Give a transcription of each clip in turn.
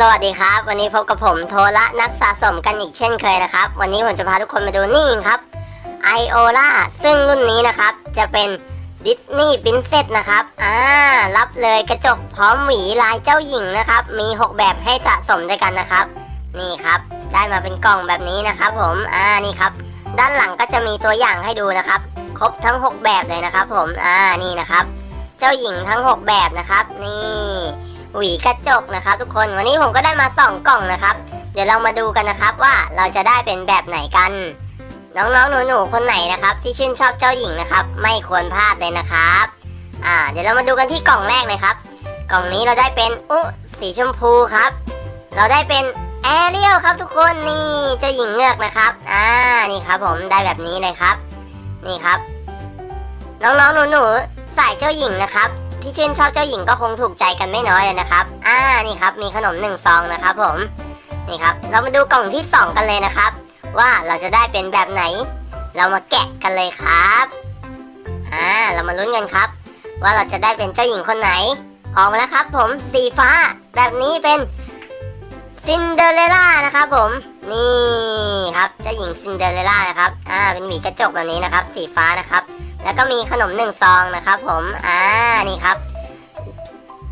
สวัสดีครับ วันนี้พบกับผมโทละนักสะสมกันอีกเช่นเคยนะครับ วันนี้ผมจะพาทุกคนมาดูนี่ครับไอโอล่าซึ่งรุ่นนี้นะครับ จะเป็นดิสนีย์ปรินเซสนะครับอ่ารับเลยกระจกพร้อมหวีลายเจ้าหญิงนะครับ มี 6 แบบให้สะสมด้วยกันนะครับ นี่ครับ ได้มาเป็นกล่องแบบนี้นะครับ ผมอ่านี่ครับ ด้านหลังก็จะมีตัวอย่างให้ดูนะครับ ครบทั้ง 6 แบบเลยนะครับ ผมอ่านี่นะครับ เจ้าหญิงทั้ง 6 แบบนะครับ นี่ หวีกระจกนะครับ ทุกคนวันนี้ผมก็ได้มาสองกล่องนะครับ เดี๋ยวเรามาดูกันนะครับว่าเราจะได้เป็นแบบไหนกัน น้องๆหนูๆคนไหนนะครับ ที่ชื่นชอบเจ้าหญิงนะครับ ไม่ควรพลาดเลยนะครับอ่าเดี๋ยวเรามาดูกันที่กล่องแรกเลยครับ กล่องนี้เราได้เป็นอุสีชมพูครับ เราได้เป็นแอเรียลครับทุกคนนี่เจ้าหญิงเงือกนะครับอ่านี่ครับผมได้แบบนี้เลยครับ นี่ครับ น้องๆหนูๆสายเจ้าหญิงนะครับ ที่ชื่นชอบเจ้าหญิงก็คงถูกใจกันไม่น้อยเลยนะครับ อ่านี่ครับมีขนมหนึ่งซองนะครับผมนี่ครับเรามาดูกล่องที่สองกันเลยนะครับ ว่าเราจะได้เป็นแบบไหน เรามาแกะกันเลยครับอ่าเรามาลุ้นกันครับ ว่าเราจะได้เป็นเจ้าหญิงคนไหน ออกมาแล้วครับผมสีฟ้าแบบนี้เป็นซินเดอเรลล่านะครับผมนี่ครับเจ้าหญิงซินเดอเรลล่านะครับอ่าเป็นหวีกระจกแบบนี้นะครับ สีฟ้านะครับ แล้วก็มีขนมหนึ่งซองนะครับผมอ่านี่ครับ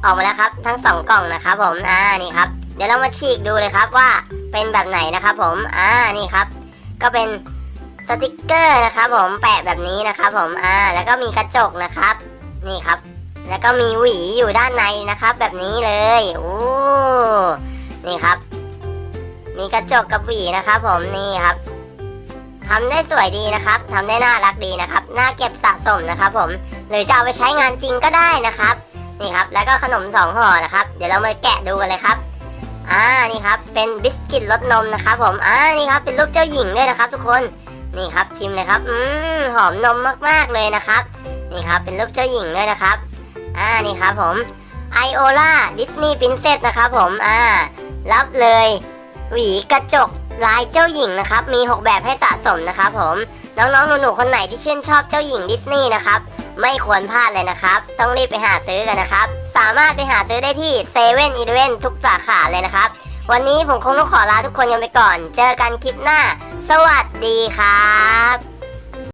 ออกมาแล้วครับทั้งสองกล่องนะครับผมอ่านี่ครับ เดี๋ยวเรามาฉีกดูเลยครับว่าเป็นแบบไหนนะครับผมอ่านี่ครับ ก็เป็นสติกเกอร์นะครับผมแปะแบบนี้นะครับผมอ่าแล้วก็มีกระจกนะครับ นี่ครับ แล้วก็มีหวีอยู่ด้านในนะครับ แบบนี้เลยโอ้นี่ครับ มีกระจกกับหวีนะครับผมนี่ครับ ทำได้สวยดีนะครับทำได้น่ารักดีนะครับน่าเก็บสะสมนะครับ ผมหรือจะเอาไปใช้งานจริงก็ได้นะครับนี่ครับแล้วก็ขนมสองห่อนะครับเดี๋ยวเรามาแกะดูกันเลยครับอ่านี่ครับเป็นบิสกิตรสนมนะครับผมอ่านี่ครับเป็นรูปเจ้าหญิงด้วยนะครับ ทุกคนนี่ครับชิมเลยครับอืมหอมนมมากๆเลยนะครับนี่ครับเป็นรูปเจ้าหญิงด้วยนะครับอ่านี่ครับผมไอโอล่าดิสนีย์ปรินเซสนะครับผมอ่ารับเลย หวีกระจกลายเจ้าหญิงนะครับ มี 6 แบบให้สะสมนะครับผมน้องๆหนูๆคนไหนที่ชื่นชอบเจ้าหญิงดิสนีย์นะครับ ไม่ควรพลาดเลยนะครับ ต้องรีบไปหาซื้อกันนะครับ สามารถไปหาซื้อได้ที่เซเว่นอีเลนทุกสาขาเลยนะครับ วันนี้ผมคงต้องขอลาทุกคนกันไปก่อน เจอกันคลิปหน้า สวัสดีครับ